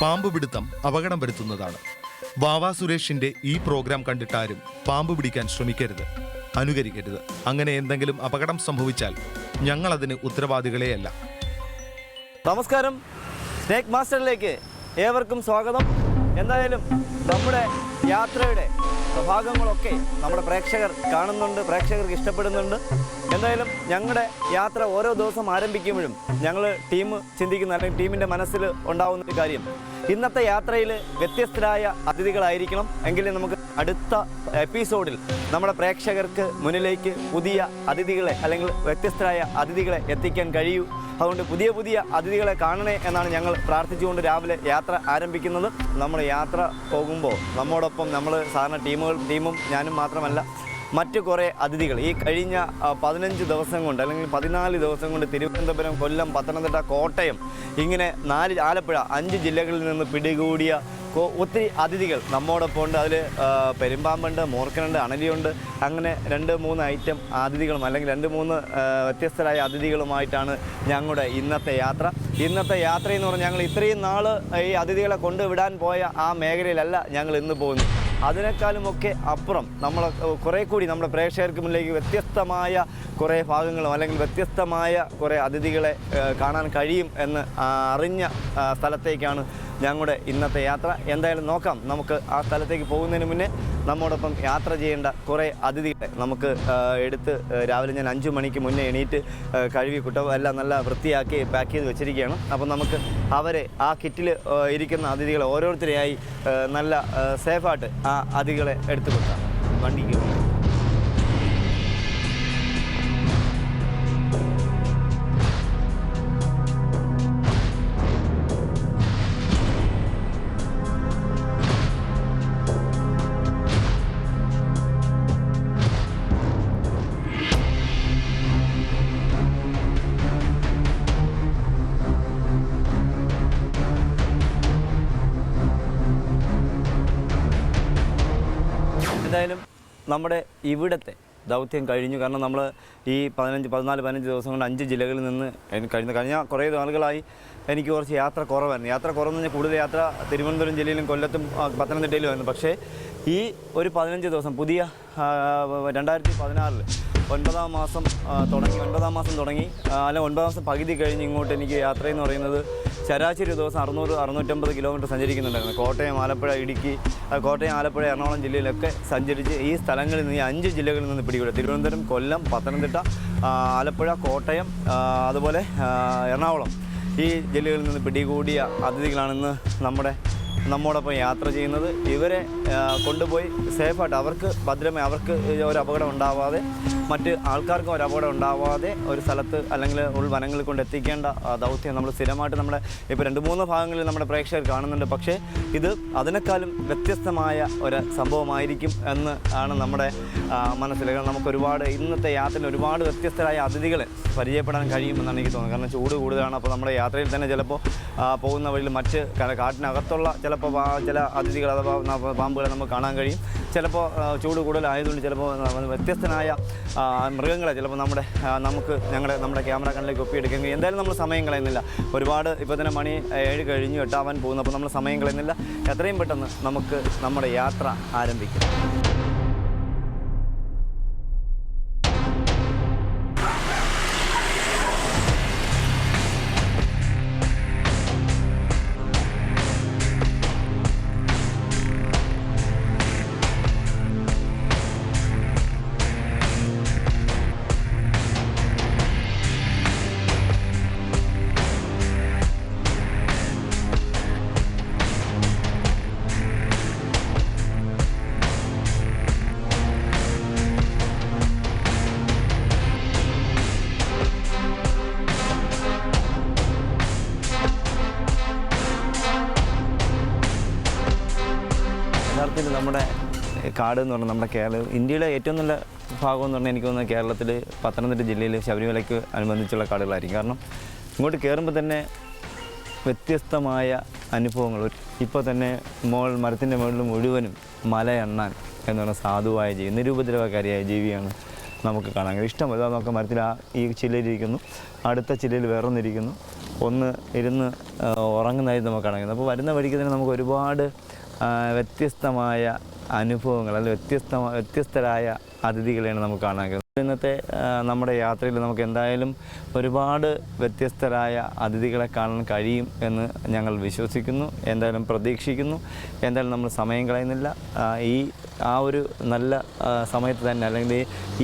പാമ്പ് പിടുത്തം അപകടം വരുത്തുന്നതാണ് വാവാ സുരേഷിന്റെ ഈ പ്രോഗ്രാം കണ്ടിട്ടാരും പാമ്പ് പിടിക്കാൻ ശ്രമിക്കരുത്. അനുകരിക്കരുത്. അങ്ങനെ എന്തെങ്കിലും അപകടം സംഭവിച്ചാൽ ഞങ്ങൾ അതിന് ഉത്തരവാദികളെയല്ല. നമസ്കാരം. സ്നേക്ക് മാസ്റ്ററിലേക്ക് ഏവർക്കും സ്വാഗതം. എന്തായാലും നമ്മുടെ യാത്രയുടെ ഭാഗങ്ങളൊക്കെ നമ്മുടെ പ്രേക്ഷകർ കാണുന്നുണ്ട് പ്രേക്ഷകർക്ക് ഇഷ്ടപ്പെടുന്നുണ്ട്. എന്തായാലും ഞങ്ങളുടെ യാത്ര ഓരോ ദിവസം ആരംഭിക്കുമ്പോഴും ഞങ്ങൾ ടീം ചിന്തിക്കുന്ന അല്ലെങ്കിൽ ടീമിന്റെ മനസ്സിൽ ഉണ്ടാവുന്ന ഒരു കാര്യം. ഇന്നത്തെ യാത്രയിൽ വ്യത്യസ്തരായ അതിഥികളായിരിക്കണം. എങ്കിലും നമുക്ക് അടുത്ത എപ്പിസോഡിൽ നമ്മുടെ പ്രേക്ഷകർക്ക് മുന്നിലേക്ക് പുതിയ അതിഥികളെ അല്ലെങ്കിൽ വ്യത്യസ്തരായ അതിഥികളെ എത്തിക്കാൻ കഴിയൂ. അതുകൊണ്ട് പുതിയ പുതിയ അതിഥികളെ കാണണേ എന്നാണ് ഞങ്ങൾ പ്രാർത്ഥിച്ചുകൊണ്ട് രാവിലെ യാത്ര ആരംഭിക്കുന്നത്. നമ്മൾ യാത്ര പോകുമ്പോൾ നമ്മോടൊപ്പം നമ്മൾ സാധാരണ ടീമുകൾ ടീമും ഞാനും മാത്രമല്ല മറ്റു കുറേ അതിഥികൾ. ഈ കഴിഞ്ഞ പതിനഞ്ച് ദിവസം കൊണ്ട് അല്ലെങ്കിൽ പതിനാല് ദിവസം കൊണ്ട് തിരുവനന്തപുരം കൊല്ലം പത്തനംതിട്ട കോട്ടയം ഇങ്ങനെ നാല് ആലപ്പുഴ അഞ്ച് ജില്ലകളിൽ നിന്ന് പിടികൂടിയ ഒത്തിരി അതിഥികൾ നമ്മോടൊപ്പം ഉണ്ട്. അതിൽ പെരുമ്പാമ്പുണ്ട് മൂർക്കനുണ്ട് അണലിയുണ്ട്. അങ്ങനെ രണ്ട് മൂന്ന് ഐറ്റം അതിഥികളും അല്ലെങ്കിൽ രണ്ട് മൂന്ന് വ്യത്യസ്തരായ അതിഥികളുമായിട്ടാണ് ഞങ്ങളുടെ ഇന്നത്തെ യാത്ര. ഇന്നത്തെ യാത്ര എന്ന് പറഞ്ഞാൽ ഞങ്ങൾ ഇത്രയും നാൾ ഈ അതിഥികളെ കൊണ്ടുവിടാൻ പോയ ആ മേഖലയിലല്ല ഞങ്ങൾ ഇന്ന് പോകുന്നത്. അതിനേക്കാളുമൊക്കെ അപ്പുറം നമ്മൾ കുറേ കൂടി നമ്മുടെ പ്രേക്ഷകർക്ക് മുന്നിലേക്ക് വ്യത്യസ്തമായ കുറേ ഭാഗങ്ങളും അല്ലെങ്കിൽ വ്യത്യസ്തമായ കുറേ അതിഥികളെ കാണാൻ കഴിയും എന്ന് അറിഞ്ഞ സ്ഥലത്തേക്കാണ് ഞങ്ങളുടെ ഇന്നത്തെ യാത്ര. എന്തായാലും നോക്കാം. നമുക്ക് ആ സ്ഥലത്തേക്ക് പോകുന്നതിന് മുന്നേ നമ്മോടൊപ്പം യാത്ര ചെയ്യേണ്ട കുറേ അതിഥികളെ നമുക്ക് എടുത്ത് രാവിലെ ഞാൻ അഞ്ച് മണിക്ക് മുന്നേ എണീറ്റ് കഴുകി കുട്ടവും എല്ലാം നല്ല വൃത്തിയാക്കി പാക്ക് ചെയ്ത് വെച്ചിരിക്കുകയാണ്. അപ്പോൾ നമുക്ക് അവരെ ആ കിറ്റിൽ ഇരിക്കുന്ന അതിഥികളെ ഓരോരുത്തരെയായി നല്ല സേഫായിട്ട് ആ അതിഥികളെ എടുത്തു കൊടുക്കാം വണ്ടിക്ക് നമ്മുടെ ഇവിടുത്തെ ദൗത്യം കഴിഞ്ഞു. കാരണം നമ്മൾ ഈ പതിനഞ്ച് പതിനാല് പതിനഞ്ച് ദിവസം കൊണ്ട് അഞ്ച് ജില്ലകളിൽ നിന്ന് കഴിഞ്ഞ കഴിഞ്ഞ കുറേ നാളുകളായി എനിക്ക് കുറച്ച് യാത്ര കുറവായിരുന്നു. യാത്ര കുറവെന്ന് പറഞ്ഞാൽ കൂടുതൽ യാത്ര തിരുവനന്തപുരം ജില്ലയിലും കൊല്ലത്തും പത്തനംതിട്ടയിലും ആയിരുന്നു. പക്ഷേ ഈ ഒരു പതിനഞ്ച് ദിവസം പുതിയ രണ്ടായിരത്തി പതിനാറിൽ ഒൻപതാം മാസം തുടങ്ങി ഒൻപതാം മാസം തുടങ്ങി അല്ല ഒൻപതാം മാസം പകുതി കഴിഞ്ഞ് ഇങ്ങോട്ട് എനിക്ക് യാത്രയെന്ന് പറയുന്നത് ശരാശരി ദിവസം അറുന്നൂറ് അറുന്നൂറ്റമ്പത് കിലോമീറ്റർ സഞ്ചരിക്കുന്നുണ്ടായിരുന്നു. കോട്ടയം ആലപ്പുഴ ഇടുക്കി കോട്ടയം ആലപ്പുഴ എറണാകുളം ജില്ലയിലൊക്കെ സഞ്ചരിച്ച് ഈ സ്ഥലങ്ങളിൽ നിന്ന് ഈ അഞ്ച് ജില്ലകളിൽ നിന്ന് പിടികൂടുക തിരുവനന്തപുരം കൊല്ലം പത്തനംതിട്ട ആലപ്പുഴ കോട്ടയം അതുപോലെ എറണാകുളം ഈ ജില്ലകളിൽ നിന്ന് പിടികൂടിയ അതിഥികളാണിന്ന് നമ്മുടെ നമ്മോടൊപ്പം യാത്ര ചെയ്യുന്നത്. ഇവരെ കൊണ്ടുപോയി സേഫായിട്ട് അവർക്ക് ഭദ്രമായി അവർക്ക് ഒരു അപകടം ഉണ്ടാവാതെ മറ്റ് ആൾക്കാർക്കും ഒരു അപകടം ഉണ്ടാവാതെ ഒരു സ്ഥലത്ത് അല്ലെങ്കിൽ ഉൾവനങ്ങളിൽ കൊണ്ട് എത്തിക്കേണ്ട ദൗത്യം നമ്മൾ സ്ഥിരമായിട്ട് നമ്മുടെ ഇപ്പോൾ രണ്ട് മൂന്ന് ഭാഗങ്ങളിൽ നമ്മുടെ പ്രേക്ഷകർ കാണുന്നുണ്ട്. പക്ഷേ ഇത് അതിനേക്കാളും വ്യത്യസ്തമായ ഒരു സംഭവമായിരിക്കും എന്ന് ആണ് നമ്മുടെ മനസ്സിൽ. കാരണം നമുക്ക് ഒരുപാട് ഇന്നത്തെ യാത്രയിൽ ഒരുപാട് വ്യത്യസ്തരായ അതിഥികളെ പരിചയപ്പെടാൻ കഴിയുമെന്നാണ് എനിക്ക് തോന്നുന്നത്. കാരണം ചൂട് കൂടുതലാണ്. അപ്പോൾ നമ്മുടെ യാത്രയിൽ തന്നെ ചിലപ്പോൾ പോകുന്ന വഴിയിൽ മറ്റ് കാട്ടിനകത്തുള്ള കാട്ടിനകത്തുള്ള ചിലപ്പോൾ ചില അതിഥികൾ അഥവാ പാമ്പുകളെ നമുക്ക് കാണാൻ കഴിയും. ചിലപ്പോൾ ചൂട് കൂടുതലായതുകൊണ്ട് ചിലപ്പോൾ വ്യത്യസ്തനായ മൃഗങ്ങളെ ചിലപ്പോൾ നമ്മുടെ നമുക്ക് ഞങ്ങളുടെ നമ്മുടെ ക്യാമറ കണ്ണിലേക്ക് ഒപ്പിയെടുക്കാൻ കഴിയും. എന്തായാലും നമ്മൾ സമയം കളയുന്നില്ല. ഒരുപാട് ഇപ്പോൾ തന്നെ മണി ഏഴ് കഴിഞ്ഞു എട്ടാവാൻ പോകുന്നു. അപ്പോൾ നമ്മൾ സമയം കളയുന്നില്ല. എത്രയും പെട്ടെന്ന് നമുക്ക് നമ്മുടെ യാത്ര ആരംഭിക്കാം. യഥാർത്ഥത്തിൽ നമ്മുടെ കാട് എന്ന് പറഞ്ഞാൽ നമ്മുടെ കേരളം ഇന്ത്യയുടെ ഏറ്റവും നല്ല ഭാഗം എന്ന് പറഞ്ഞാൽ എനിക്ക് തോന്നുന്നത് കേരളത്തിൽ പത്തനംതിട്ട ജില്ലയിൽ ശബരിമലയ്ക്ക് അനുബന്ധിച്ചുള്ള കാടുകളായിരിക്കും. കാരണം ഇങ്ങോട്ട് കയറുമ്പോൾ തന്നെ വ്യത്യസ്തമായ അനുഭവങ്ങൾ. ഇപ്പോൾ തന്നെ മോൾ മരത്തിന്റെ മുകളിൽ മുഴുവനും മല എണ്ണാൻ എന്ന് പറഞ്ഞ സാധുവായ ജീവി നിരൂപദ്രവകാരിയായ ജീവിയാണ് നമുക്ക് കാണാൻ കഴിയും ഇഷ്ടം ഇതാ നമുക്ക് മരത്തിൽ ആ ഈ ചില്ലയിലിരിക്കുന്നു. അടുത്ത ചില്ലയിൽ വേറൊന്നിരിക്കുന്നു. ഒന്ന് ഇരുന്ന് ഉറങ്ങുന്നതായിട്ട് നമുക്ക് കാണാൻ അപ്പോൾ വരുന്ന വഴിക്ക് തന്നെ നമുക്ക് ഒരുപാട് വ്യത്യസ്തമായ അനുഭവങ്ങൾ അല്ലെങ്കിൽ വ്യത്യസ്ത വ്യത്യസ്തരായ അതിഥികളെയാണ് നമുക്ക് കാണാൻ കഴിയുന്നത്. ഇന്നത്തെ നമ്മുടെ യാത്രയിൽ നമുക്ക് എന്തായാലും ഒരുപാട് വ്യത്യസ്തരായ അതിഥികളെ കാണാൻ കഴിയും എന്ന് ഞങ്ങൾ വിശ്വസിക്കുന്നു എന്തായാലും പ്രതീക്ഷിക്കുന്നു. എന്തായാലും നമ്മൾ സമയം കളയുന്നില്ല. ഈ ആ ഒരു നല്ല സമയത്ത് തന്നെ അല്ലെങ്കിൽ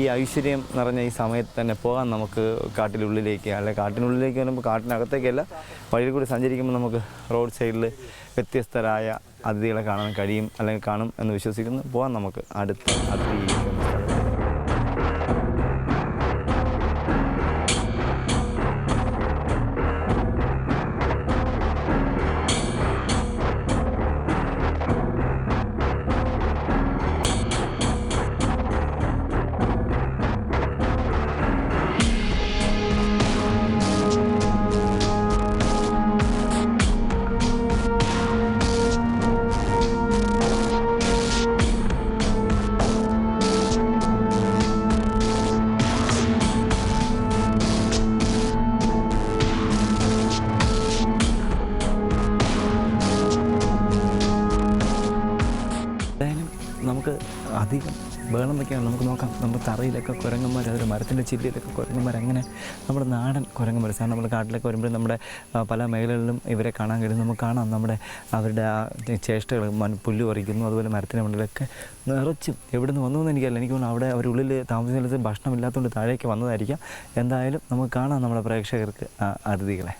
ഈ ഐശ്വര്യം നിറഞ്ഞ ഈ സമയത്ത് തന്നെ പോകാൻ നമുക്ക് കാട്ടിനുള്ളിലേക്ക് അല്ലെങ്കിൽ കാട്ടിനുള്ളിലേക്ക് വരുമ്പോൾ കാട്ടിനകത്തേക്കല്ല വഴിയിൽ കൂടി സഞ്ചരിക്കുമ്പോൾ നമുക്ക് റോഡ് സൈഡിൽ വ്യത്യസ്തരായ അതിഥികളെ കാണാൻ കഴിയും അല്ലെങ്കിൽ കാണും എന്ന് വിശ്വസിക്കുന്നു. പോവാം നമുക്ക്. അടുത്ത അതിഥി വയ്ക്കാൻ നമുക്ക് നോക്കാം. നമ്മുടെ തറയിലൊക്കെ കുരങ്ങന്മാർ അതൊരു മരത്തിന്റെ ചില്ലിയിലൊക്കെ കുരങ്ങന്മാർ അങ്ങനെ നമ്മുടെ നാടൻ കുരങ്ങന്മാർ സാർ നമ്മുടെ കാട്ടിലൊക്കെ വരുമ്പോൾ നമ്മുടെ പല മേഖലകളിലും ഇവരെ കാണാൻ കഴിയും. നമുക്ക് കാണാം നമ്മുടെ അവരുടെ ആ ചേഷ്ടകൾ പുല്ല് പറിക്കുന്നു അതുപോലെ മരത്തിന്റെ മുകളിലൊക്കെ നിറച്ചും എവിടെ നിന്ന് വന്നു എന്ന് എനിക്കറിയില്ല. എനിക്ക് തോന്നുന്നു അവിടെ അവരുള്ളിൽ താമസിക്കുന്ന ഭക്ഷണമില്ലാത്തതുകൊണ്ട് താഴേക്ക് വന്നതായിരിക്കാം. എന്തായാലും നമുക്ക് കാണാം നമ്മുടെ പ്രേക്ഷകർക്ക് ആ അതിഥികളെ.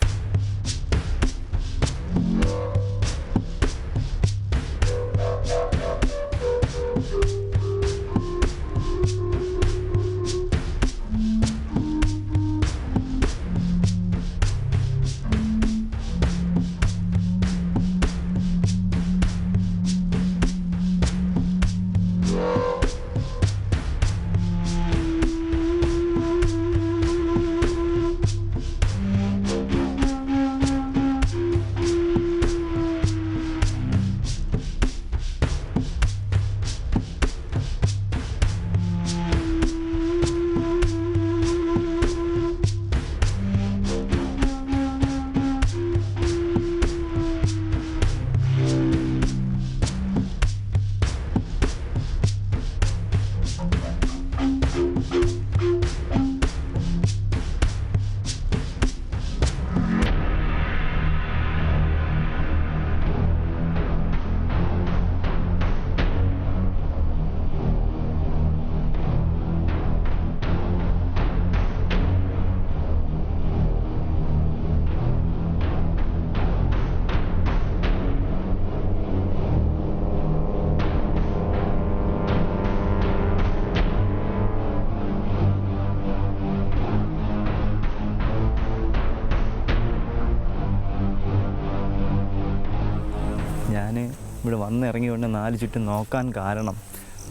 ഇവിടെ വന്നിറങ്ങി കൊണ്ട് നാല് ചുറ്റും നോക്കാൻ കാരണം.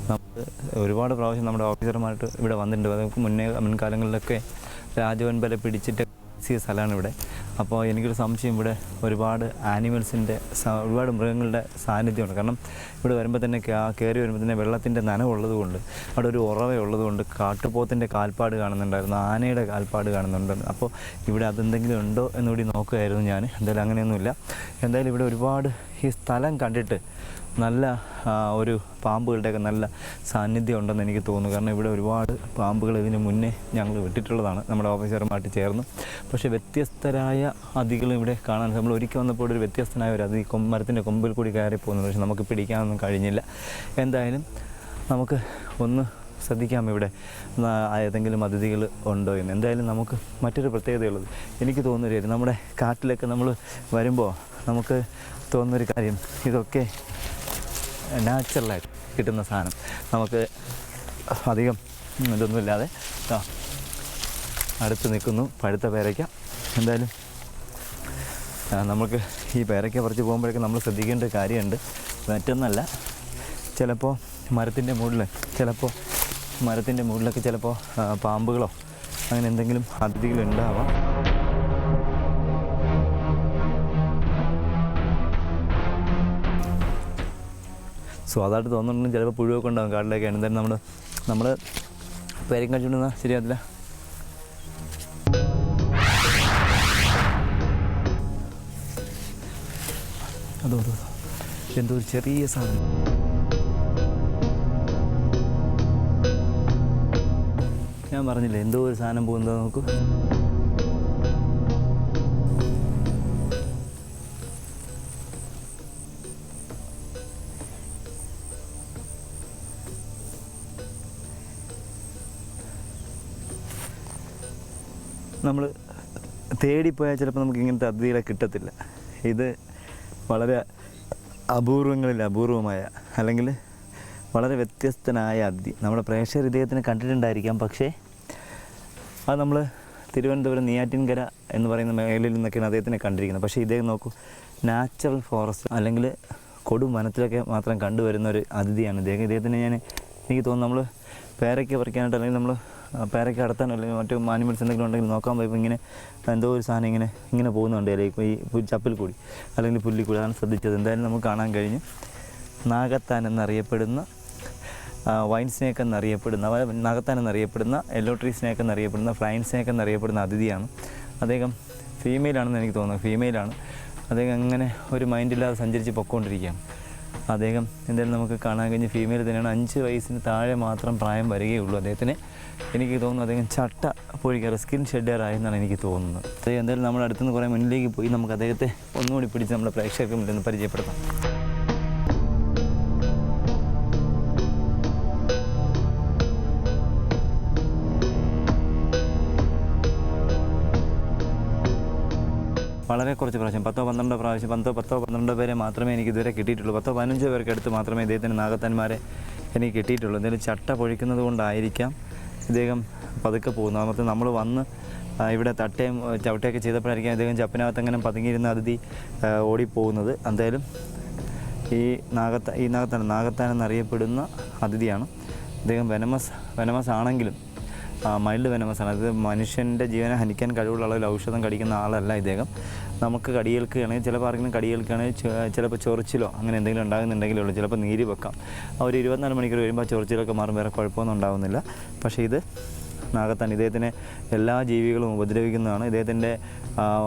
നമ്മൾ ഒരുപാട് പ്രാവശ്യം നമ്മുടെ ഓഫീസർമാരായിട്ട് ഇവിടെ വന്നിട്ടുണ്ട്. അതൊക്കെ മുന്നേ മുൻകാലങ്ങളിലൊക്കെ രാജവൻ ബല പിടിച്ചിട്ട് എത്തിയ സ്ഥലമാണ് ഇവിടെ അപ്പോൾ എനിക്കൊരു സംശയം ഇവിടെ ഒരുപാട് ആനിമൽസിന്റെ ഒരുപാട് മൃഗങ്ങളുടെ സാന്നിധ്യമുണ്ട്. കാരണം ഇവിടെ വരുമ്പോൾ തന്നെ കയറി വരുമ്പോൾ തന്നെ വെള്ളത്തിന്റെ നനവുള്ളത് കൊണ്ട് അവിടെ ഒരു ഉറവയുള്ളത് കൊണ്ട് കാട്ടുപോത്തിന്റെ കാൽപ്പാട് കാണുന്നുണ്ടായിരുന്നു ആനയുടെ കാൽപ്പാട് കാണുന്നുണ്ടായിരുന്നു. അപ്പോൾ ഇവിടെ അതെന്തെങ്കിലും ഉണ്ടോ എന്നുകൂടി നോക്കുകയായിരുന്നു ഞാൻ. എന്തായാലും അങ്ങനെയൊന്നുമില്ല. എന്തായാലും ഇവിടെ ഒരുപാട് ഈ സ്ഥലം കണ്ടിട്ട് നല്ല ഒരു പാമ്പുകളുടെയൊക്കെ നല്ല സാന്നിധ്യം ഉണ്ടെന്ന് എനിക്ക് തോന്നുന്നു. കാരണം ഇവിടെ ഒരുപാട് പാമ്പുകൾ ഇതിന് മുന്നേ ഞങ്ങൾ വിട്ടിട്ടുള്ളതാണ്. നമ്മുടെ ഓഫീസർമായിട്ട് ചേർന്ന്. പക്ഷേ വ്യത്യസ്തരായ അതികളും ഇവിടെ കാണാൻ നമ്മൾ ഒരിക്കൽ വന്നപ്പോൾ ഒരു വ്യത്യസ്തനായ ഒരു അതി മരത്തിന്റെ കൊമ്പിൽ കൂടി കയറി പോകുന്നു പക്ഷേ നമുക്ക് പിടിക്കാനൊന്നും കഴിഞ്ഞില്ല. എന്തായാലും നമുക്ക് ഒന്ന് ശ്രദ്ധിക്കാം ഇവിടെ. ഏതെങ്കിലും അതിഥികൾ ഉണ്ടോ എന്ന്. എന്തായാലും നമുക്ക് മറ്റൊരു പ്രത്യേകതയുള്ളത്. എനിക്ക് തോന്നുന്നൊരു കാര്യം നമ്മുടെ കാട്ടിലൊക്കെ നമ്മൾ വരുമ്പോൾ നമുക്ക് തോന്നുന്നൊരു കാര്യം ഇതൊക്കെ നാച്ചുറലായിട്ട് കിട്ടുന്ന സാധനം. നമുക്ക് അധികം ഇതൊന്നുമില്ലാതെ അടുത്ത് നിൽക്കുന്നു. പഴുത്ത പേരയ്ക്ക. എന്തായാലും നമുക്ക് ഈ പേരയ്ക്ക പറിച്ച് പോകുമ്പോഴേക്കും നമ്മൾ ശ്രദ്ധിക്കേണ്ട കാര്യമുണ്ട്. മറ്റൊന്നല്ല ചിലപ്പോൾ മരത്തിന്റെ മുകളിൽ ചിലപ്പോൾ മരത്തിന്റെ മുകളിലൊക്കെ ചിലപ്പോൾ പാമ്പുകളോ അങ്ങനെ എന്തെങ്കിലും അതിഥികളുണ്ടാവാം സോ അതായിട്ട് തോന്നുന്നുണ്ടെങ്കിൽ ചിലപ്പോൾ പുഴുവൊക്കെ ഉണ്ടാകും കാട്ടിലൊക്കെ. എന്തായാലും നമ്മൾ നമ്മൾ പേരും കഴിച്ചുകൊണ്ടിരുന്ന ശരിയാകത്തില്ല അതോ അതോ. എന്തോ ഒരു ചെറിയ സാധനം. ഞാൻ പറഞ്ഞില്ലേ. എന്തോ ഒരു സാധനം പോകുന്നത് നോക്കൂ. നമ്മൾ തേടിപ്പോയാൽ ചിലപ്പോൾ നമുക്ക് ഇങ്ങനത്തെ അതിഥികളെ കിട്ടത്തില്ല. ഇത് വളരെ അപൂർവങ്ങളിൽ അപൂർവമായ അല്ലെങ്കിൽ വളരെ വ്യത്യസ്തനായ അതിഥി. നമ്മുടെ പ്രേക്ഷകർ ഇദ്ദേഹത്തിന് കണ്ടിട്ടുണ്ടായിരിക്കാം. പക്ഷേ അത് നമ്മൾ തിരുവനന്തപുരം നെയ്യാറ്റിൻകര എന്ന് പറയുന്ന മേഖലയിൽ നിന്നൊക്കെയാണ് അദ്ദേഹത്തിനെ കണ്ടിരിക്കുന്നത്. പക്ഷേ ഇദ്ദേഹം നോക്കൂ നാച്ചുറൽ ഫോറസ്റ്റ് അല്ലെങ്കിൽ കൊടും വനത്തിലൊക്കെ മാത്രം കണ്ടുവരുന്ന ഒരു അതിഥിയാണ് ഇദ്ദേഹം. ഇദ്ദേഹത്തിന് ഞാൻ എനിക്ക് തോന്നുന്നു നമ്മൾ പേരയ്ക്ക് പറിക്കാനായിട്ട് അല്ലെങ്കിൽ നമ്മൾ പേരയ്ക്ക് അടത്താൻ അല്ലെങ്കിൽ മറ്റു ആനിമൽസ് എന്തെങ്കിലും ഉണ്ടെങ്കിൽ നോക്കാൻ പോയപ്പോൾ ഇങ്ങനെ എന്തോ ഒരു സാധനം ഇങ്ങനെ ഇങ്ങനെ പോകുന്നുണ്ട് അല്ലെങ്കിൽ ഈ ചപ്പിൽ കൂടി അല്ലെങ്കിൽ പുല്ലിൽ കൂടി. അതാണ് ശ്രദ്ധിച്ചത്. എന്തായാലും നമുക്ക് കാണാൻ കഴിഞ്ഞു. നാഗത്താൻ എന്നറിയപ്പെടുന്ന വൈൻ സ്നേക്ക് എന്നറിയപ്പെടുന്ന നഗത്താൻ എന്നറിയപ്പെടുന്ന യെല്ലോ ട്രീ സ്നേക്ക് എന്നറിയപ്പെടുന്ന ഫ്ലൈൻ സ്നേക്ക് എന്നറിയപ്പെടുന്ന അതിഥിയാണ്. അദ്ദേഹം ഫീമെയിലാണെന്ന് എനിക്ക് തോന്നുന്നു. ഫീമെയിലാണ് അദ്ദേഹം അങ്ങനെ ഒരു മൈൻഡില്ലാതെ സഞ്ചരിച്ച് പൊക്കോണ്ടിരിക്കുകയാണ്. അദ്ദേഹം എന്തായാലും നമുക്ക് കാണാൻ കഴിഞ്ഞ ഫീമെയിൽ തന്നെയാണ്. അഞ്ച് വയസ്സിന് താഴെ മാത്രം പ്രായം വരികയുള്ളൂ അദ്ദേഹത്തിന്. എനിക്ക് തോന്നുന്നു അദ്ദേഹം ചട്ട പൊഴിക്കാറ് സ്കിൻ ഷെഡറായെന്നാണ് എനിക്ക് തോന്നുന്നത്. അദ്ദേഹം എന്തായാലും നമ്മുടെ അടുത്തുനിന്ന് കുറേ മുന്നിലേക്ക് പോയി നമുക്ക് അദ്ദേഹത്തെ ഒന്നുകൂടി പിടിച്ച് നമ്മുടെ പ്രേക്ഷകർക്ക് മുന്നിൽ പരിചയപ്പെടുത്താം. വളരെ കുറച്ച് പ്രാവശ്യം പത്തോ പന്ത്രണ്ടോ പ്രാവശ്യം പത്തോ പത്തോ പന്ത്രണ്ടോ പേരെ മാത്രമേ എനിക്ക് ഇതുവരെ കിട്ടിയിട്ടുള്ളൂ. പത്തോ പതിനഞ്ചോ പേർക്ക് അടുത്ത് മാത്രമേ ഇദ്ദേഹത്തിന് നാഗത്തന്മാരെ എനിക്ക് കിട്ടിയിട്ടുള്ളൂ. എന്തെങ്കിലും ചട്ട പൊഴിക്കുന്നത് കൊണ്ടായിരിക്കാം ഇദ്ദേഹം പതുക്കെ പോകുന്നത്. അതുപോലെ നമ്മൾ വന്ന് ഇവിടെ തട്ടയും ചവിട്ടയൊക്കെ ചെയ്തപ്പോഴായിരിക്കും ഇദ്ദേഹം ചപ്പിനകത്ത് അങ്ങനെ പതുങ്ങിയിരുന്ന അതിഥി ഓടിപ്പോകുന്നത്. എന്തായാലും ഈ നാഗത്ത ഈ നാഗത്താൻ നാഗത്താൻ എന്നറിയപ്പെടുന്ന അതിഥിയാണ് അദ്ദേഹം വെനമസ് വെനമസ് ആണെങ്കിലും മൈൽഡ് വെനമസ് ആണ് അത് മനുഷ്യന്റെ ജീവനെ ഹനിക്കാൻ കഴിവുള്ള അളവിൽ ഔഷധം കടിക്കുന്ന ആളല്ല ഇദ്ദേഹം. നമുക്ക് കടിയേൽക്കുകയാണെങ്കിൽ ചിലപ്പോൾ ആർക്കെങ്കിലും കടിയേൽക്കുകയാണെങ്കിൽ ചിലപ്പോൾ ചൊറിച്ചിലോ അങ്ങനെ എന്തെങ്കിലും ഉണ്ടാകുന്നുണ്ടെങ്കിലേ ഉള്ളൂ. ചിലപ്പോൾ നീര് വെക്കാം. ഒരു ഇരുപത്തിനാല് മണിക്കൂർ വരുമ്പോൾ ചൊറിച്ചിലൊക്കെ മാറും. വേറെ കുഴപ്പമൊന്നും ഉണ്ടാകുന്നില്ല പക്ഷേ ഇത് നാഗത്താൻ ഇദ്ദേഹത്തിനെ എല്ലാ ജീവികളും ഉപദ്രവിക്കുന്നതാണ്. ഇദ്ദേഹത്തിന്റെ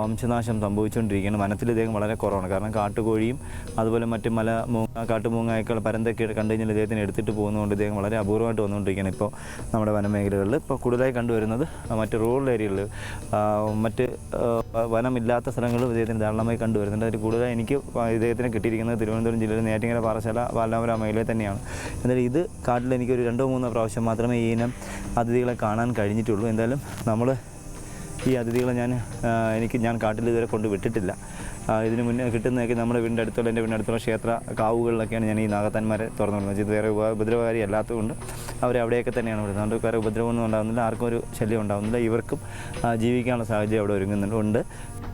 വംശനാശം സംഭവിച്ചുകൊണ്ടിരിക്കുകയാണ്. വനത്തിൽ ഇദ്ദേഹം വളരെ കുറവാണ്. കാരണം കാട്ടുകോഴിയും അതുപോലെ മറ്റ് മല മൂങ്ങ പരന്തൊക്കെ കണ്ടു കഴിഞ്ഞാൽ ഇദ്ദേഹത്തിന് എടുത്തിട്ട് പോകുന്നതുകൊണ്ട് ഇദ്ദേഹം വളരെ അപൂർവമായിട്ട് വന്നുകൊണ്ടിരിക്കുകയാണ് ഇപ്പോൾ നമ്മുടെ വനമേഖലകളിൽ. ഇപ്പോൾ കൂടുതലായി കണ്ടുവരുന്നത് മറ്റ് റൂറൽ ഏരിയകളിൽ മറ്റ് വനമില്ലാത്ത സ്ഥലങ്ങളിൽ ഇദ്ദേഹത്തിന് ധാരാളമായി കണ്ടുവരുന്നുണ്ട്. അതിൽ കൂടുതലായി എനിക്ക് ഇദ്ദേഹത്തിന് കിട്ടിയിരിക്കുന്നത് തിരുവനന്തപുരം ജില്ലയിലെ നേറ്റിങ്ങര പാറശാല ബാലാപുര മേഖലയിൽ തന്നെയാണ്. എന്നാൽ ഇത് കാട്ടിൽ എനിക്കൊരു രണ്ടോ മൂന്നോ പ്രാവശ്യം മാത്രമേ ഈ ഇനം അതിഥികളെ കാണാൻ കഴിഞ്ഞിട്ടുള്ളൂ. എന്തായാലും നമ്മൾ ഈ അതിഥികളെ ഞാൻ എനിക്ക് ഞാൻ കാട്ടിൽ ഇതുവരെ കൊണ്ട് വിട്ടിട്ടില്ല. ഇതിന് മുന്നേ കിട്ടുന്നതൊക്കെ നമ്മുടെ വീടിന്റെ അടുത്തുള്ള എന്റെ വീടിന്റെ അടുത്തുള്ള ക്ഷേത്ര കാവുകളിലൊക്കെയാണ് ഞാൻ ഈ നാഗത്താന്മാരെ തുറന്നു വിടുന്നത് ഇത് വേറെ ഉപ- ഉപദ്രവകാരി അല്ലാത്തതുകൊണ്ട് അവരെ അവിടെയൊക്കെ തന്നെയാണ് വിടുന്നത് അതുകൊണ്ട് വേറെ ഉപദ്രവമൊന്നും ഉണ്ടാകുന്നില്ല. ആർക്കും ഒരു ശല്യം ഉണ്ടാകുന്നില്ല. ഇവർക്കും ജീവിക്കാനുള്ള സാഹചര്യം അവിടെ ഒരുങ്ങുന്നുണ്ട്.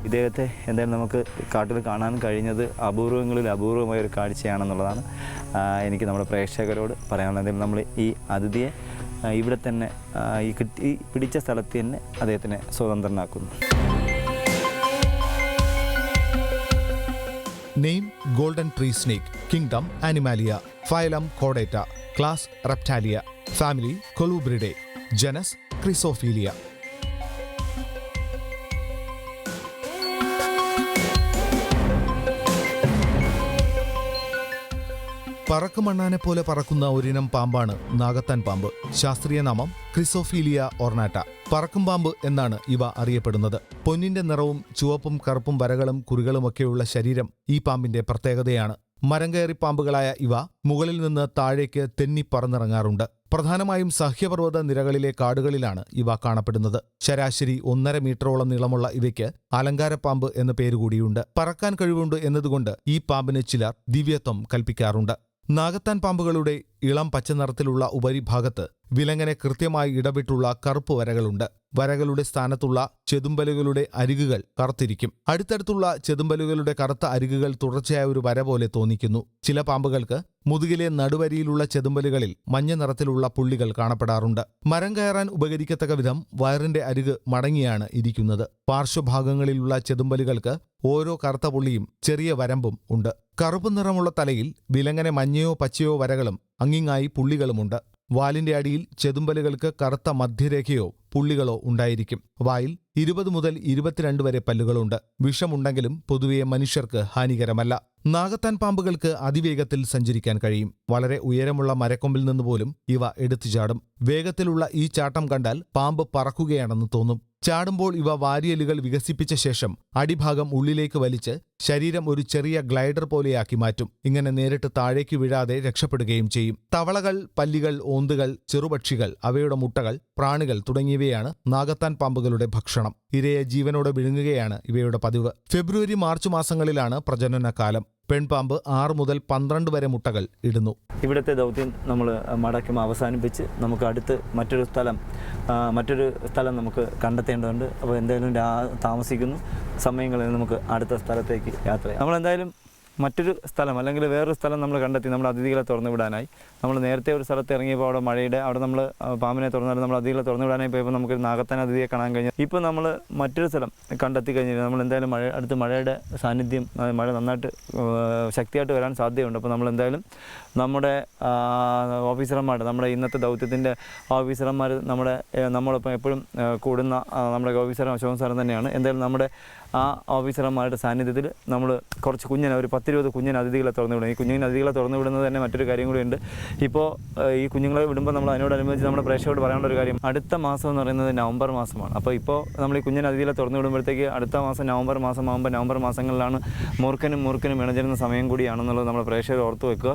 ഇദ്ദേഹത്തെ എന്തായാലും നമുക്ക് കാട്ടിൽ കാണാൻ കഴിഞ്ഞത് അപൂർവങ്ങളിൽ അപൂർവമായ ഒരു കാഴ്ചയാണെന്നുള്ളതാണ് എനിക്ക് നമ്മുടെ പ്രേക്ഷകരോട് പറയാനുള്ളത്. നമ്മൾ ഈ അതിഥിയെ ഇവിടെ തന്നെ ഈ കിട്ടി പിടിച്ച സ്ഥലത്ത് തന്നെ അദ്ദേഹത്തിനെ സ്വതന്ത്രനാക്കുന്നു. Name golden tree snake kingdom Animalia phylum കോഡേറ്റ class Reptilia family Colubridae genus Chrysopelea പറക്കുമണ്ണാനെ പോലെ പറക്കുന്ന ഒരിനം പാമ്പാണ് നാഗത്താൻ പാമ്പ്. ശാസ്ത്രീയ നാമം ക്രിസോഫീലിയ ഓർണാറ്റ പറക്കും പാമ്പ് എന്നാണ് ഇവ അറിയപ്പെടുന്നത്. പൊന്നിന്റെ നിറവും ചുവപ്പും കറുപ്പും വരകളും കുറികളുമൊക്കെയുള്ള ശരീരം ഈ പാമ്പിന്റെ പ്രത്യേകതയാണ്. മരം കയറി പാമ്പുകളായ ഇവ മുകളിൽ നിന്ന് താഴേക്ക് തെന്നി പറന്നിറങ്ങാറുണ്ട്. പ്രധാനമായും സഹ്യപർവത നിരകളിലെ കാടുകളിലാണ് ഇവ കാണപ്പെടുന്നത്. ശരാശരി ഒന്നര മീറ്ററോളം നീളമുള്ള ഇവയ്ക്ക് അലങ്കാരപ്പാമ്പ് എന്ന പേരുകൂടിയുണ്ട്. പറക്കാൻ കഴിവുണ്ട് എന്നതുകൊണ്ട് ഈ പാമ്പിന് ചിലർ ദിവ്യത്വം കൽപ്പിക്കാറുണ്ട്. നാഗത്താൻ പാമ്പുകളുടെ ഇളം പച്ച നിറത്തിലുള്ള ഉപരിഭാഗത്ത് വിലങ്ങനെ കൃത്യമായി ഇടവിട്ടുള്ള കറുപ്പ് വരകളുണ്ട്. വരകളുടെ സ്ഥാനത്തുള്ള ചെതുമ്പലുകളുടെ അരികുകൾ കറുത്തിരിക്കും. അടുത്തടുത്തുള്ള ചെതുമ്പലുകളുടെ കറുത്ത അരികുകൾ തുടർച്ചയായ ഒരു വര പോലെ തോന്നിക്കുന്നു. ചില പാമ്പുകൾക്ക് മുതുകിലെ നടുവരിയിലുള്ള ചെതുമ്പലുകളിൽ മഞ്ഞ നിറത്തിലുള്ള പുള്ളികൾ കാണപ്പെടാറുണ്ട്. മരം കയറാൻ ഉപകരിക്കത്തക്ക വിധം വയറിന്റെ അരിക് മടങ്ങിയാണ് ഇരിക്കുന്നത്. പാർശ്വഭാഗങ്ങളിലുള്ള ചെതുമ്പലുകൾക്ക് ഓരോ കറുത്ത പുള്ളിയും ചെറിയ വരമ്പും ഉണ്ട്. കറുപ്പ് നിറമുള്ള തലയിൽ വിലങ്ങനെ മഞ്ഞയോ പച്ചയോ വരകളും അങ്ങിങ്ങായി പുള്ളികളുമുണ്ട്. വാലിന്റെ അടിയിൽ ചെതുമ്പലുകൾക്ക് കറുത്ത മധ്യരേഖയോ പുള്ളികളോ ഉണ്ടായിരിക്കും. വായിൽ ഇരുപത് മുതൽ ഇരുപത്തിരണ്ട് വരെ പല്ലുകളുണ്ട്. വിഷമുണ്ടെങ്കിലും പൊതുവെ മനുഷ്യർക്ക് ഹാനികരമല്ല. നാഗത്താൻ പാമ്പുകൾക്ക് അതിവേഗത്തിൽ സഞ്ചരിക്കാൻ കഴിയും. വളരെ ഉയരമുള്ള മരക്കൊമ്പിൽ നിന്ന് പോലും ഇവ എടുത്തു ചാടും വേഗത്തിലുള്ള ഈ ചാട്ടം കണ്ടാൽ പാമ്പ് പറക്കുകയാണെന്ന് തോന്നും. ചാടുമ്പോൾ ഇവ വാരിയലുകൾ വികസിപ്പിച്ച ശേഷം അടിഭാഗം ഉള്ളിലേക്ക് വലിച്ച് ശരീരം ഒരു ചെറിയ ഗ്ലൈഡർ പോലെയാക്കി മാറ്റും. ഇങ്ങനെ നേരിട്ട് താഴേക്ക് വീഴാതെ രക്ഷപ്പെടുകയും ചെയ്യും. തവളകൾ പല്ലികൾ ഓന്തുകൾ ചെറുപക്ഷികൾ അവയുടെ മുട്ടകൾ പ്രാണികൾ തുടങ്ങിയവയാണ് നാഗത്താൻ പാമ്പുകളുടെ ഭക്ഷണം. ഇരയെ ജീവനോടെ വിഴുങ്ങുകയാണ് ഇവയുടെ പതിവ്. ഫെബ്രുവരി മാർച്ച് മാസങ്ങളിലാണ് പ്രജനന കാലം പെൺപാമ്പ് ആറ് മുതൽ പന്ത്രണ്ട് വരെ മുട്ടകൾ ഇടുന്നു. ഇവിടുത്തെ ദൗത്യം നമ്മൾ മടക്കം അവസാനിപ്പിച്ച് നമുക്ക് അടുത്ത് മറ്റൊരു സ്ഥലം മറ്റൊരു സ്ഥലം നമുക്ക് കണ്ടെത്തേണ്ടതുണ്ട്. അപ്പോൾ എന്തായാലും താമസിക്കുന്നു. സമയങ്ങളിൽ നമുക്ക് അടുത്ത സ്ഥലത്തേക്ക് യാത്ര ചെയ്യാം. നമ്മളെന്തായാലും മറ്റൊരു സ്ഥലം അല്ലെങ്കിൽ വേറൊരു സ്ഥലം നമ്മൾ കണ്ടെത്തി നമ്മൾ അതിഥികളെ തുറന്നു വിടാനായി. നമ്മൾ നേരത്തെ ഒരു സ്ഥലത്ത് ഇറങ്ങിയപ്പോൾ അവിടെ മഴയുടെ അവിടെ നമ്മൾ പാമ്പിനെ തുറന്നാൽ നമ്മൾ അതിഥികളെ തുറന്നു വിടാനായി പോയപ്പോൾ നമുക്ക് നാഗത്താൻ അതിഥിയെ കാണാൻ കഴിഞ്ഞു. ഇപ്പോൾ നമ്മൾ മറ്റൊരു സ്ഥലം കണ്ടെത്തി കഴിഞ്ഞാൽ നമ്മൾ എന്തായാലും മഴ അടുത്ത് മഴയുടെ സാന്നിധ്യം മഴ നന്നായിട്ട് ശക്തിയായിട്ട് വരാൻ സാധ്യതയുണ്ട്. അപ്പോൾ നമ്മൾ എന്തായാലും നമ്മുടെ ഓഫീസർമാരുടെ നമ്മുടെ ഇന്നത്തെ ദൗത്യത്തിന്റെ ഓഫീസർമാർ നമ്മുടെ നമ്മളിപ്പോൾ നമ്മളൊപ്പം എപ്പോഴും കൂടുന്ന നമ്മുടെ ഓഫീസർ അശോകൻ സാറും തന്നെയാണ്. എന്തായാലും നമ്മുടെ ആ ഓഫീസർമാരുടെ സാന്നിധ്യത്തിൽ നമ്മൾ കുറച്ച് കുഞ്ഞിനെ ഒരു പത്തിരുപത് കുഞ്ഞിന് അതിഥികളെ തുറന്നു വിടും. ഈ കുഞ്ഞിന് അതിഥികളെ തുറന്നു വിടുന്നത് തന്നെ മറ്റൊരു കാര്യം കൂടിയുണ്ട് ഇപ്പോൾ ഈ കുഞ്ഞുങ്ങളെ വിടുമ്പോൾ നമ്മൾ അതിനോടനുബന്ധിച്ച് നമ്മുടെ പ്രേക്ഷകരോട് പറയാനുള്ള ഒരു കാര്യം അടുത്ത മാസം എന്ന് പറയുന്നത് നവംബർ മാസമാണ്. അപ്പോൾ ഇപ്പോൾ നമ്മൾ ഈ കുഞ്ഞിന് അതിഥികളെ തുറന്നു വിടുമ്പോഴത്തേക്ക് അടുത്ത മാസം നവംബർ മാസം ആകുമ്പോൾ നവംബർ മാസങ്ങളിലാണ് മൂർഖനും മൂർഖനും ഇണചേരുന്ന സമയം കൂടിയാണെന്നുള്ളത് നമ്മൾ പ്രേക്ഷകർ ഓർത്ത് വെക്കുക.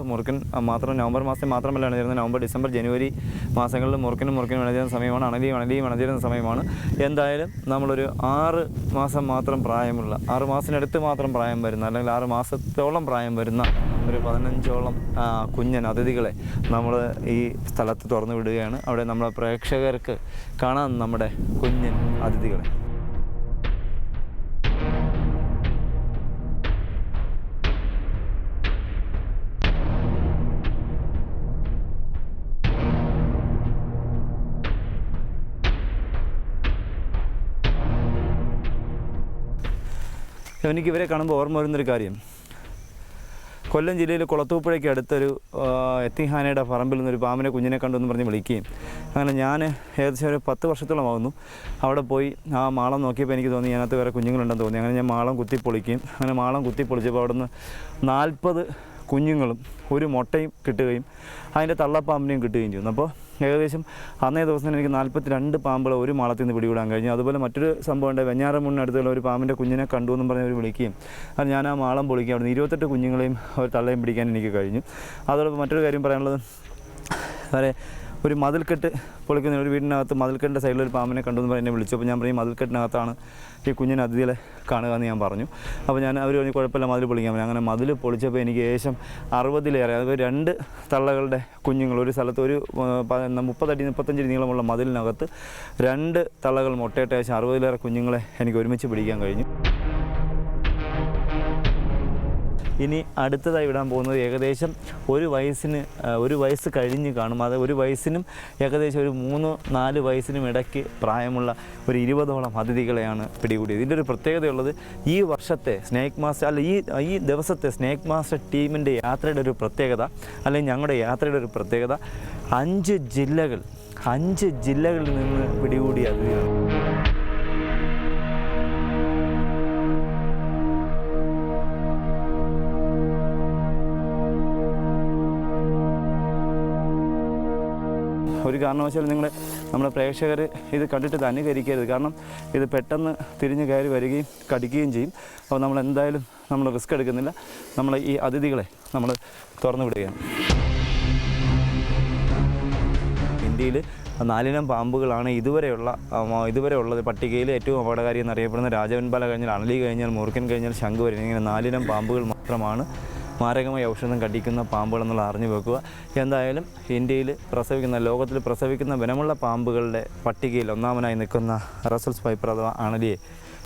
ആ, മാത്രം നവംബർ മാസം മാത്രമല്ല ഇണചേരുന്നത് നവംബർ ഡിസംബർ ജനുവരി മാസങ്ങളിൽ മൂർഖനും മൂർഖനും ഇണചേരുന്ന സമയമാണ്. അണലിയും അണലിയും ഇണചേരുന്ന സമയമാണ്. എന്തായാലും നമ്മളൊരു ആറ് മാസം മാത്രം പ്രായമുള്ള ആറ് മാസത്തിനടുത്ത് മാത്രം പ്രായം വരുന്ന അല്ലെങ്കിൽ ആറ് മാസത്തോളം പ്രായം വരുന്ന ഒരു പതിനഞ്ചോളം കുഞ്ഞൻ അതിഥികളെ നമ്മൾ ഈ സ്ഥലത്ത് തുറന്നു വിടുകയാണ്. അവിടെ നമ്മളെ പ്രേക്ഷകർക്ക് കാണാൻ നമ്മുടെ കുഞ്ഞൻ അതിഥികളെ. എനിക്ക് ഇവരെ കാണുമ്പോൾ ഓർമ്മ വരുന്നൊരു കാര്യം. കൊല്ലം ജില്ലയിൽ കുളത്തൂപ്പുഴയ്ക്ക് അടുത്തൊരു എത്തിഹാനയുടെ പറമ്പിൽ നിന്നൊരു പാമ്പിനെ കുഞ്ഞിനെ കണ്ടു എന്ന് പറഞ്ഞ് വിളിക്കുകയും അങ്ങനെ ഞാൻ ഏകദേശം ഒരു പത്ത് വർഷത്തോളമാകുന്നു അവിടെ പോയി ആ മാളം നോക്കിയപ്പോൾ എനിക്ക് തോന്നി അതിനകത്ത് വേറെ കുഞ്ഞുങ്ങളുണ്ടെന്ന് തോന്നി. അങ്ങനെ ഞാൻ മാളം കുത്തിപ്പൊളിക്കുകയും അങ്ങനെ മാളം കുത്തിപ്പൊളിച്ചപ്പോൾ അവിടെ നിന്ന് നാൽപ്പത് കുഞ്ഞുങ്ങളും ഒരു മുട്ടയും കിട്ടുകയും അതിന്റെ തള്ളപ്പാമ്പിനെയും കിട്ടുകയും ചെയ്യുന്നു അപ്പോൾ ഏകദേശം അന്നേ ദിവസം എനിക്ക് നാൽപ്പത്തി രണ്ട് പാമ്പുകൾ ഒരു മാളത്തിൽ നിന്ന് പിടികൂടാൻ കഴിഞ്ഞു. അതുപോലെ മറ്റൊരു സംഭവം ഉണ്ട്. വെഞ്ഞാറമുണ്ണടുത്തുള്ള ഒരു പാമ്പിന്റെ കുഞ്ഞിനെ കണ്ടു എന്നും പറഞ്ഞ് അവർ വിളിക്കുകയും അത് ഞാൻ ആ മാളം പൊളിക്കുകയും അവിടെ ഇരുപത്തെട്ട് കുഞ്ഞുങ്ങളെയും ഒരു തള്ളയും പിടിക്കാൻ എനിക്ക് കഴിഞ്ഞു. അതോടൊപ്പം മറ്റൊരു കാര്യം പറയാനുള്ളത് വേറെ ഒരു മതിൽക്കെട്ട് പൊളിക്കുന്ന ഒരു വീടിനകത്ത് മതിൽക്കെട്ടിന്റെ സൈഡിൽ ഒരു പാമ്പിനെ കണ്ടു എന്ന് പറഞ്ഞ് എന്നെ വിളിച്ചു. അപ്പോൾ ഞാൻ പറയും മതിൽക്കെട്ടിനകത്താണ് ഈ കുഞ്ഞിനെ അതിഥികളെ കാണുക എന്ന് ഞാൻ പറഞ്ഞു. അപ്പോൾ ഞാൻ അവർ പറഞ്ഞു കുഴപ്പമില്ല മതിൽ പൊളിക്കാൻ പറഞ്ഞു അങ്ങനെ മതിൽ പൊളിച്ചപ്പോൾ എനിക്ക് ഏകദേശം അറുപതിലേറെ അതായത് രണ്ട് തള്ളകളുടെ കുഞ്ഞുങ്ങൾ ഒരു സ്ഥലത്ത് ഒരു മുപ്പതടി മുപ്പത്തഞ്ച് നീളമുള്ള മതിലിനകത്ത് രണ്ട് തള്ളകൾ മുട്ടയിട്ട് ഏകദേശം അറുപതിലേറെ കുഞ്ഞുങ്ങളെ എനിക്ക് ഒരുമിച്ച് പിടിക്കാൻ കഴിഞ്ഞു. ഇനി അടുത്തതായി വിടാൻ പോകുന്നത് ഏകദേശം ഒരു വയസ്സിന് ഒരു വയസ്സ് കഴിഞ്ഞ് കാണും. അത് ഒരു വയസ്സിനും ഏകദേശം ഒരു മൂന്ന് നാല് വയസ്സിനും ഇടയ്ക്ക് പ്രായമുള്ള ഒരു ഇരുപതോളം അതിഥികളെയാണ് പിടികൂടിയത്. ഇതിന്റെ ഒരു പ്രത്യേകതയുള്ളത് ഈ വർഷത്തെ സ്നേക്ക് മാസ്റ്റർ അല്ല ഈ ഈ ദിവസത്തെ സ്നേക്ക് മാസ്റ്റർ ടീമിന്റെ യാത്രയുടെ ഒരു പ്രത്യേകത അല്ലെങ്കിൽ ഞങ്ങളുടെ യാത്രയുടെ ഒരു പ്രത്യേകത അഞ്ച് ജില്ലകൾ അഞ്ച് ജില്ലകളിൽ നിന്ന് പിടികൂടിയ അതിഥികളാണ്. ഒരു കാരണവശാലും നിങ്ങൾ നമ്മുടെ പ്രേക്ഷകർ ഇത് കണ്ടിട്ട് അനുകരിക്കരുത്. കാരണം ഇത് പെട്ടെന്ന് തിരിഞ്ഞ് കയറി വരികയും കടിക്കുകയും ചെയ്യും. അപ്പോൾ നമ്മൾ എന്തായാലും നമ്മൾ റിസ്ക് എടുക്കുന്നില്ല. നമ്മൾ ഈ അതിഥികളെ നമ്മൾ തുറന്നു വിടുകയാണ്. ഇന്ത്യയിൽ നാലിനം പാമ്പുകളാണ് ഇതുവരെയുള്ള ഇതുവരെയുള്ളത് പട്ടികയിൽ ഏറ്റവും അപകടകാരി എന്നറിയപ്പെടുന്ന രാജവൻപാല കഴിഞ്ഞാൽ അണലി കഴിഞ്ഞാൽ മൂർഖൻ കഴിഞ്ഞാൽ ശംഖ് വരെ ഇങ്ങനെ നാലിനം പാമ്പുകൾ മാത്രമാണ് മാരകമായ ഔഷധം കടിക്കുന്ന പാമ്പുകളെന്നുള്ള അറിഞ്ഞു വെക്കുക. എന്തായാലും ഇന്ത്യയിൽ പ്രസവിക്കുന്ന ലോകത്തിൽ പ്രസവിക്കുന്ന വനമുള്ള പാമ്പുകളുടെ പട്ടികയിൽ ഒന്നാമനായി നിൽക്കുന്ന റസൽസ് പൈപ്പർ അഥവാ അണലിയെ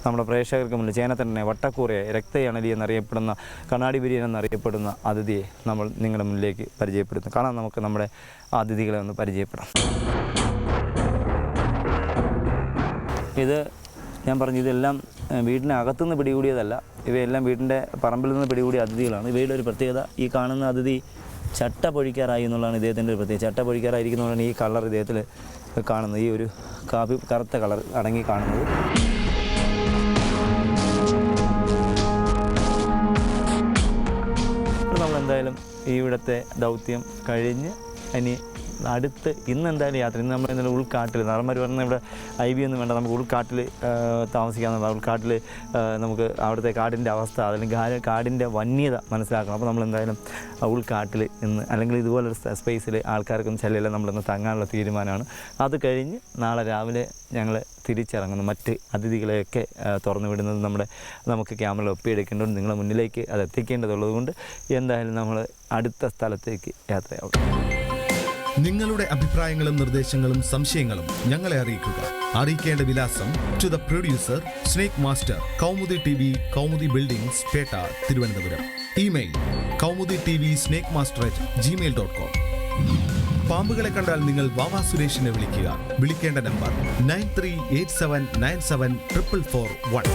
നമ്മുടെ പ്രേക്ഷകർക്ക് മുന്നിൽ ചേനത്തന്നെ വട്ടക്കൂറയെ രക്തയണലി എന്നറിയപ്പെടുന്ന കണ്ണാടി ബിരിയൻ എന്നറിയപ്പെടുന്ന അതിഥിയെ നമ്മൾ നിങ്ങളുടെ മുന്നിലേക്ക് പരിചയപ്പെടുന്നു കാണാം നമുക്ക് നമ്മുടെ അതിഥികളെ ഒന്ന് പരിചയപ്പെടാം. ഇത് ഞാൻ പറഞ്ഞു ഇതെല്ലാം വീടിനകത്തുനിന്ന് പിടികൂടിയതല്ല. ഇവയെല്ലാം വീടിന്റെ പറമ്പിൽ നിന്ന് പിടികൂടിയ അതിഥികളാണ്. ഇവയുടെ ഒരു പ്രത്യേകത ഈ കാണുന്ന അതിഥി ചട്ട പൊഴിക്കാറായി എന്നുള്ളതാണ് ഇദ്ദേഹത്തിന്റെ ഒരു പ്രത്യേകത. ചട്ട പൊഴിക്കാറായിരിക്കുന്നതുകൊണ്ടാണ് ഈ കളർ ഇദ്ദേഹത്തിൽ കാണുന്നത്. ഈ ഒരു കാപ്പി കറുത്ത കളർ അടങ്ങി കാണുന്നത്. നമ്മൾ എന്തായാലും ഈ ഇവിടുത്തെ ദൗത്യം കഴിഞ്ഞ് ഇനി അടുത്ത് ഇന്ന് എന്തായാലും യാത്ര. ഇന്ന് നമ്മൾ ഇന്നലെ ഉൾക്കാട്ടിൽ നാളന്മാർ പറഞ്ഞ ഇവിടെ ഐ ബി ഒന്നും വേണ്ട നമുക്ക് ഉൾക്കാട്ടിൽ താമസിക്കാമെന്നുള്ള ഉൾക്കാട്ടിൽ നമുക്ക് അവിടുത്തെ കാടിന്റെ അവസ്ഥ അല്ലെങ്കിൽ കാടിന്റെ വന്യത മനസ്സിലാക്കണം. അപ്പോൾ നമ്മൾ എന്തായാലും ഉൾക്കാട്ടിൽ ഇന്ന് അല്ലെങ്കിൽ ഇതുപോലൊരു സ്പേസിൽ ആൾക്കാർക്കൊന്നും ചെല്ലില്ല നമ്മളിന്ന് തങ്ങാനുള്ള തീരുമാനമാണ്. അത് കഴിഞ്ഞ് നാളെ രാവിലെ ഞങ്ങൾ തിരിച്ചിറങ്ങുന്നു. മറ്റ് അതിഥികളെയൊക്കെ തുറന്നു വിടുന്നത് നമ്മുടെ നമുക്ക് ക്യാമറ ഒപ്പിയെടുക്കേണ്ടതുകൊണ്ട് നിങ്ങളെ മുന്നിലേക്ക് അത് എത്തിക്കേണ്ടതുള്ളത് കൊണ്ട് എന്തായാലും നമ്മൾ അടുത്ത സ്ഥലത്തേക്ക് യാത്രയാവും നിങ്ങളുടെ അഭിപ്രായങ്ങളും നിർദ്ദേശങ്ങളും സംശയങ്ങളും ഞങ്ങളെ അറിയിക്കുക. അറിയിക്കേണ്ട വിലാസം to the producer snake master Kaumudi T V Kaumudi buildings Pettah Thiruvananthapuram. Email Kaumudi T V snake master at Gmail dot com പാമ്പുകളെ കണ്ടാൽ നിങ്ങൾ വാവാ സുരേഷിനെ വിളിക്കുക. വിളിക്കേണ്ട number nine three eight seven nine seven triple four one